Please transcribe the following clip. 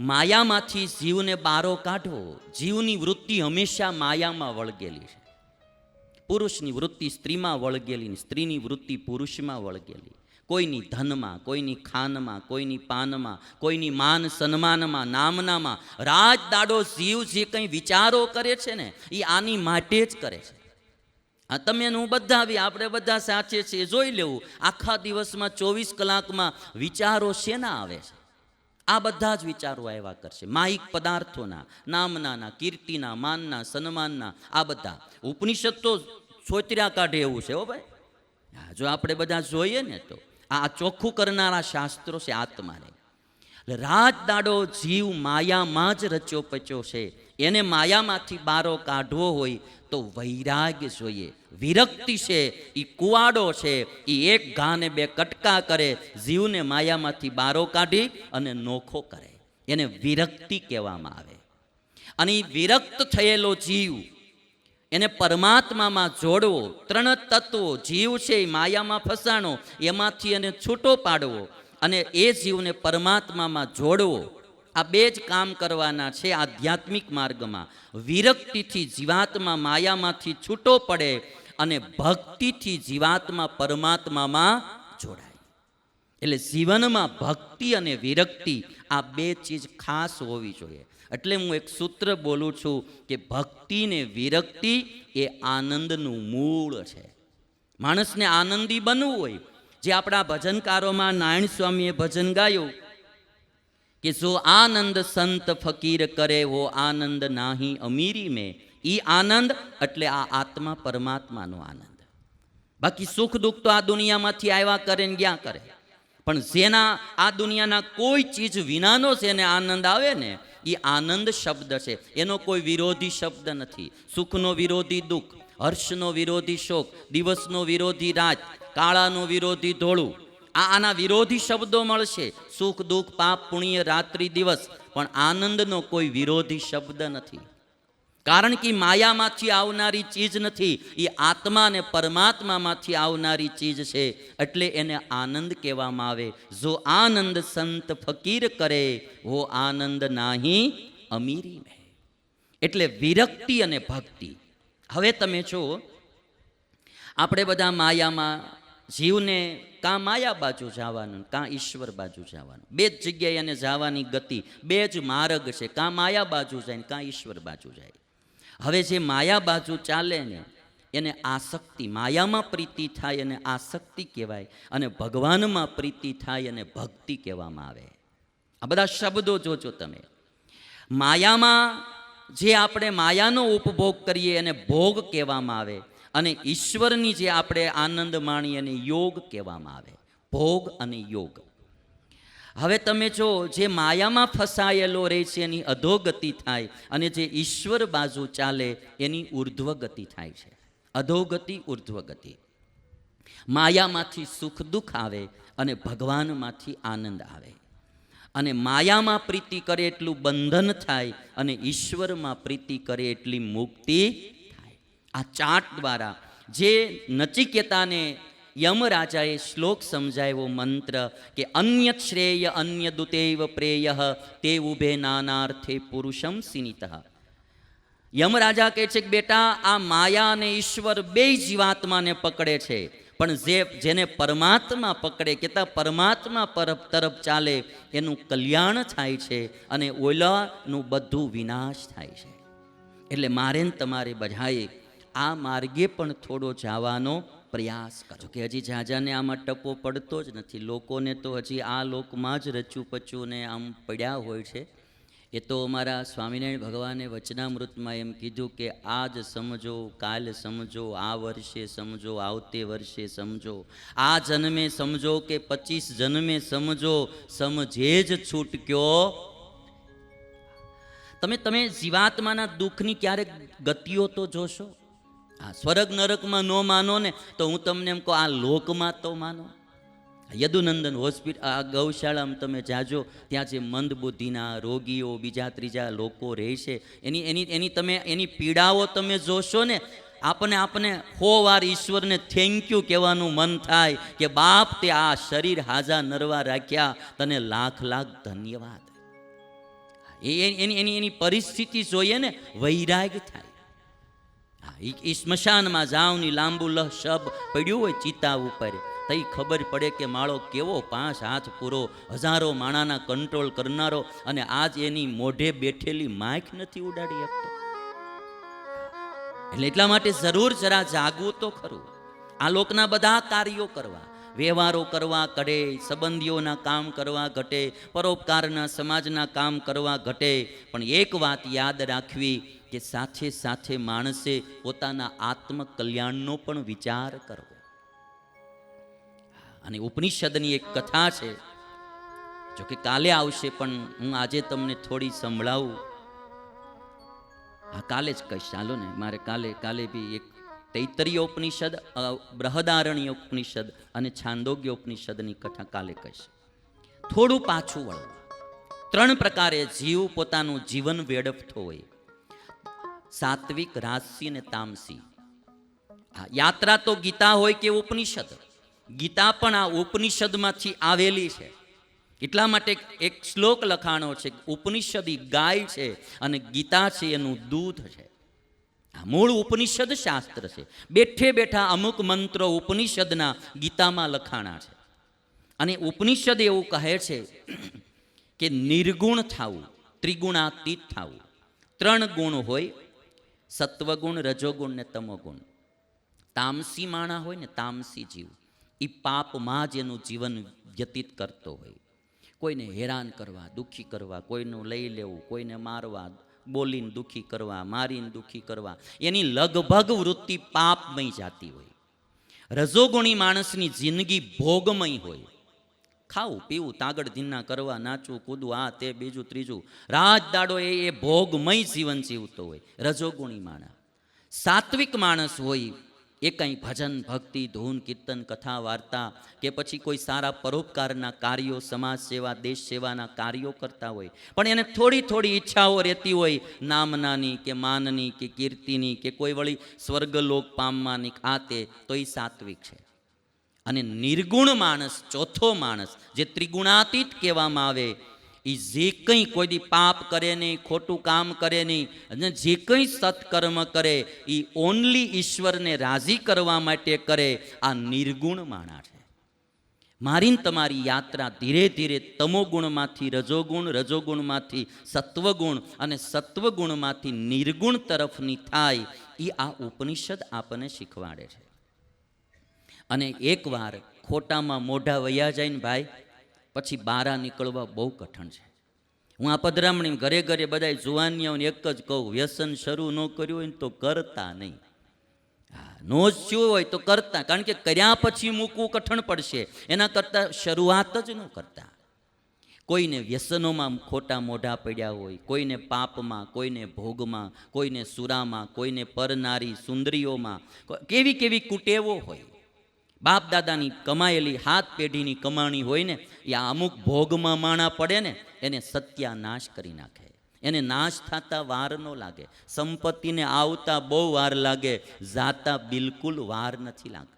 માયામાંથી જીવને બારો કાઢવો, જીવની વૃત્તિ હંમેશા માયામાં વળગેલી છે. પુરુષની વૃત્તિ સ્ત્રીમાં વળગેલી સ્ત્રીની વૃત્તિ પુરુષમાં વળગેલી. કોઈની ધનમાં, કોઈની ખાનમાં, કોઈની પાનમાં, કોઈની માન સન્માનમાં, નામનામાં રાજ દાડો જીવ જે કંઈ વિચારો કરે છે ને, એ આની માટે જ કરે છે. આ તમે હું બધા આવી આપણે બધા સાચે છે, જોઈ લેવું. આખા દિવસમાં ચોવીસ કલાકમાં વિચારો શેના આવે છે? આ બધા જ વિચારો આવ્યા કરશે. માહિક પદાર્થોના, નામનાના, કીર્તિના, માનના, સન્માનના, આ બધા. ઉપનિષદ તો સોતર્યા કાઢે એવું છે હો ભાઈ. જો આપણે બધા જોઈએ ને તો, આ ચોખ્ખું કરનારા શાસ્ત્રો છે આત્માને. એટલે રાત દાડો જીવ માયામાં જ રચ્યો પચ્યો છે. એને માયામાંથી બારો કાઢવો હોય તો વૈરાગ્ય જોઈએ. વિરક્તિ છે એ કુવાડો છે એ એક ઘાને બે કટકા કરે, જીવને માયામાંથી બારો કાઢી અને નોખો કરે. એને વિરક્તિ કહેવામાં આવે. અને એ વિરક્ત થયેલો જીવ, એને પરમાત્મામાં જોડવો, ત્રણ તત્વો, જીવ છે એ માયામાં ફસાણો, એમાંથી એને છૂટો પાડવો અને એ જીવને પરમાત્મામાં જોડવો. આ બે જ કામ કરવાના છે આધ્યાત્મિક માર્ગમાં. વિરક્તિથી જીવાત્મા માયામાંથી છૂટો પડે અને ભક્તિથી જીવાત્મા પરમાત્મામાં જોડાય. એટલે જીવનમાં ભક્તિ અને વિરક્તિ આ બે ચીજ ખાસ હોવી જોઈએ. એટલે હું એક સૂત્ર બોલું છું કે ભક્તિ ને વિરક્તિ એ આનંદનું મૂળ છે. માણસને આનંદી બનવું હોય. જે આપણા ભજનકારોમાં નારાયણ સ્વામીએ ભજન ગાયું કે જો આનંદ સંત ફકીર કરે હો આનંદ નાહી અમીરી મેં. ઈ આનંદ એટલે આ આત્મા પરમાત્માનો આનંદ. બાકી સુખ દુઃખ તો આ દુનિયામાંથી આવ્યા કરે ને ગયા કરે. પણ જેના આ દુનિયાના કોઈ ચીજ વિનાનો જેને આનંદ આવે ને એ આનંદ શબ્દ છે. એનો કોઈ વિરોધી શબ્દ નથી. સુખનો વિરોધી દુઃખ, હર્ષનો વિરોધી શોક, દિવસનો વિરોધી રાત, કાળાનો વિરોધી ધોળું આ આના વિરોધી શબ્દો મળશે. સુખ, દુઃખ, પાપ, પુણ્ય, રાત્રિ, દિવસ. પણ આનંદનો કોઈ વિરોધી શબ્દ નથી. કારણ કે માયામાંથી આવનારી ચીજ નથી. એ આત્મા અને પરમાત્મામાંથી આવનારી ચીજ છે. એટલે એને આનંદ કહેવામાં આવે. જો આનંદ સંત ફકીર કરે, હો આનંદ નાહી અમીરી મેં. એટલે વિરક્તિ અને ભક્તિ. હવે તમે જો આપણે બધા માયામાં જીવને કાં માયા બાજુ જવાનું, કાં ઈશ્વર બાજુ જવાનું. બે જ જગ્યાએ એને જવાની ગતિ, બે જ માર્ગ છે. કાં માયા બાજુ જાય કાં ઈશ્વર બાજુ જાય. હવે જે માયા બાજુ ચાલે ને, એને આસક્તિ, માયામાં પ્રીતિ થાય અને આસક્તિ કહેવાય અને ભગવાનમાં પ્રીતિ થાય અને ભક્તિ કહેવામાં આવે. આ બધા શબ્દો જોજો તમે. માયામાં જે આપણે માયાનો ઉપભોગ કરીએ એને ભોગ કહેવામાં આવે. અને ઈશ્વરની જે આપણે આનંદ માણીએ અને યોગ કહેવામાં આવે, ભોગ અને યોગ. હવે તમે જો જે માયામાં ફસાયેલો રહે છે, એની અધોગતિ થાય અને જે ઈશ્વર બાજુ ચાલે, એની ઉર્ધ્વ ગતિ થાય છે. અધોગતિ ઉર્ધ્વ ગતિ માયામાંથી સુખ દુઃખ આવે અને ભગવાનમાંથી આનંદ આવે. અને માયામાં પ્રીતિ કરે એટલું બંધન થાય અને ઈશ્વરમાં પ્રીતિ કરે એટલી મુક્તિ આ ચાટ દ્વારા જે નચિકેતાને યમરાજાએ શ્લોક સમજાવ્યો મંત્ર કે અન્ય શ્રેય અન્ય દુતેવ પ્રેય તે ઉભે નાનાર્થે પુરુષમ સિનિત. યમરાજા કહે છે કે બેટા, આ માયા અને ઈશ્વર બે જીવાત્માને પકડે છે, પણ જે જેને પરમાત્મા પકડે, કેતા પરમાત્મા પર તરફ ચાલે, એનું કલ્યાણ થાય છે અને ઓલાનું બધું વિનાશ થાય છે. એટલે મારે ને તમારે બધાએ આ માર્ગે પણ થોડો જવાનો પ્રયાસ કરો કે હજી ઝાઝાને આમાં ટપો પડતો જ નથી. લોકોને તો હજી આ લોકમાં જ રચ્યું પચુને આમ પડ્યા હોય છે. એ તો અમારા સ્વામિનારાયણ ભગવાને વચનામૃતમાં એમ કીધું કે આજ સમજો, કાલ સમજો, આ વર્ષે સમજો, આવતે વર્ષે સમજો. આ જન્મે સમજો કે પચીસ જન્મે સમજો, સમજે જ છૂટક્યો. તમે તમે જીવાત્માના દુઃખની ક્યારેક ગતિઓ તો જોશો? આ સ્વર્ગ નરકમાં ન માનો ને, તો હું તમને એમ કહું, આ લોકમાં તો માનો. યદુનંદન હોસ્પિટલ આ ગૌશાળામાં તમે જાજો, ત્યાં જે મંદ બુદ્ધિના રોગીઓ, બીજા ત્રીજા લોકો રહે છે એની એની એની તમે, એની પીડાઓ તમે જોશો ને આપણને આપણે હો વાર ઈશ્વરને થેન્ક યુ કહેવાનું મન થાય કે, બાપ, તે આ શરીર હાજા નરવા રાખ્યા, તને લાખ લાખ ધન્યવાદ. એની એની એની પરિસ્થિતિ જોઈએ ને, વૈરાગ થાય. એ સ્મશાનમાં ની લાંબુ લહ શબ પડ્યું હોય ચિતા ઉપર. તઈ ખબર પડે કે માળો કેવો પાંચ હાથ પૂરો, હજારો માણાના કંટ્રોલ કરનારો અને આજ એની મોઢે બેઠેલી માઇક નથી ઉડાડી શકતો એટલે એટલા માટે જરૂર જરા જાગવું તો ખરું. આ લોકના બધા કાર્યો કરવા. વ્યવહારો કરવા ઘટે, સંબંધીઓના કામ કરવા ઘટે, પરોપકારના સમાજના કામ કરવા ઘટે. પણ એક વાત યાદ રાખવી કે સાથે સાથે માણસે પોતાના આત્મકલ્યાણનો પણ વિચાર કરવો. અને ઉપનિષદની એક કથા છે જો કે કાલે આવશે, પણ હું આજે તમને થોડી સંભળાવું. હા, કાલે જ કહીશ. ચાલો ને, મારે કાલે કાલે બી એક તૈતરીય ઉપનિષદ બૃહદારણ્ય ઉપનિષદ અને છાંદોગ્ય ઉપનિષદની કથા કાલે કહીશ. થોડું પાછું વળવું. ત્રણ પ્રકારે જીવ પોતાનું જીવન વેડફતો હોય. સાત્વિક રાજસી અને તામસી. યાત્રા તો ગીતા હોય કે ઉપનિષદ? ગીતા પણ આ ઉપનિષદમાંથી આવેલી છે. એટલા માટે એક- શ્લોક લખાણો છે ઉપનિષદી ગાય છે અને ગીતા છે એનું દૂધ છે. મૂળ ઉપનિષદ શાસ્ત્ર છે. બેઠે બેઠા અમુક મંત્રો ઉપનિષદના ગીતામાં લખાણા છે. અને ઉપનિષદ એવું કહે છે કે નિર્ગુણ થવું, ત્રિગુણાતીત થવું. ત્રણ ગુણ હોય, સત્વગુણ, રજોગુણ ને તમોગુણ. તામસી માણા હોય ને તામસી જીવ એ પાપમાં જ એનું જીવન વ્યતીત કરતો હોય. કોઈને હેરાન કરવા, દુઃખી કરવા, કોઈનું લઈ લેવું, કોઈને મારવા બોલીને દુઃખી કરવા, મારીને દુઃખી કરવા. એની લગભગ વૃત્તિ પાપમય જાતી હોય. રજોગુણી માણસની જિંદગી ભોગમય હોય. ખાવું, પીવું, તાગડ ધીના કરવા, નાચવું, કૂદવું, આ તે, બીજું, ત્રીજું. રાત દાડો એ એ ભોગમય જીવન જીવતો હોય. રજોગુણી માણસ. સાત્વિક માણસ હોય એ કંઈ ભજન, ભક્તિ, ધૂન, કીર્તન, કથા, વાર્તા કે પછી કોઈ સારા પરોપકારના કાર્યો, સમાજ સેવા, દેશ સેવાના કાર્યો કરતા હોય. પણ એને થોડી થોડી ઈચ્છાઓ રહેતી હોય નામનાની કે માનની કે કીર્તિની કે કોઈ વળી સ્વર્ગલોક પામવાની આ તે, તો એ સાત્વિક છે. અને નિર્ગુણ માણસ, ચોથો માણસ, જે ત્રિગુણાતીત કહેવામાં આવે એ જે કંઈ કોઈ દી પાપ કરે નહીં, ખોટું કામ કરે નહીં અને જે કંઈ સત્કર્મ કરે એ ઓનલી ઈશ્વરને રાજી કરવા માટે કરે, આ નિર્ગુણ માણા છે. મારીને તમારી યાત્રા ધીરે ધીરે તમોગુણમાંથી રજોગુણ, રજોગુણમાંથી સત્વગુણ અને સત્વગુણમાંથી નિર્ગુણ તરફની થાય એ આ ઉપનિષદ આપણને શીખવાડે છે. અને એકવાર ખોટામાં મોઢા વયા જાય ને ભાઈ પછી બારા નીકળવા બહુ કઠણ છે. હું આ પધરામણી ઘરે ઘરે બધા જુવાનીઓને એક જ કહું, વ્યસન શરૂ ન કર્યું હોય ને તો કરતા નહીં. હા, નો જ થયું હોય તો કરતા, કારણ કે કર્યા પછી મૂકવું કઠણ પડશે. એના કરતાં શરૂઆત જ ન કરતા. કોઈને વ્યસનોમાં ખોટા મોઢા પડ્યા હોય, કોઈને પાપમાં, કોઈને ભોગમાં, કોઈને સુરામાં, કોઈને પરનારી સુંદરીઓમાં કેવી કેવી કુટેવો હોય. બાપ દાદાની કમાયેલી હાથ પેઢીની કમાણી હોય ને, એ અમુક ભોગમાં માણા પડે ને, એને સત્યાનાશ કરી નાખે. એને નાશ થતા વાર ન લાગે. સંપત્તિને આવતા બહુ વાર લાગે, જાતા બિલકુલ વાર નથી લાગતી.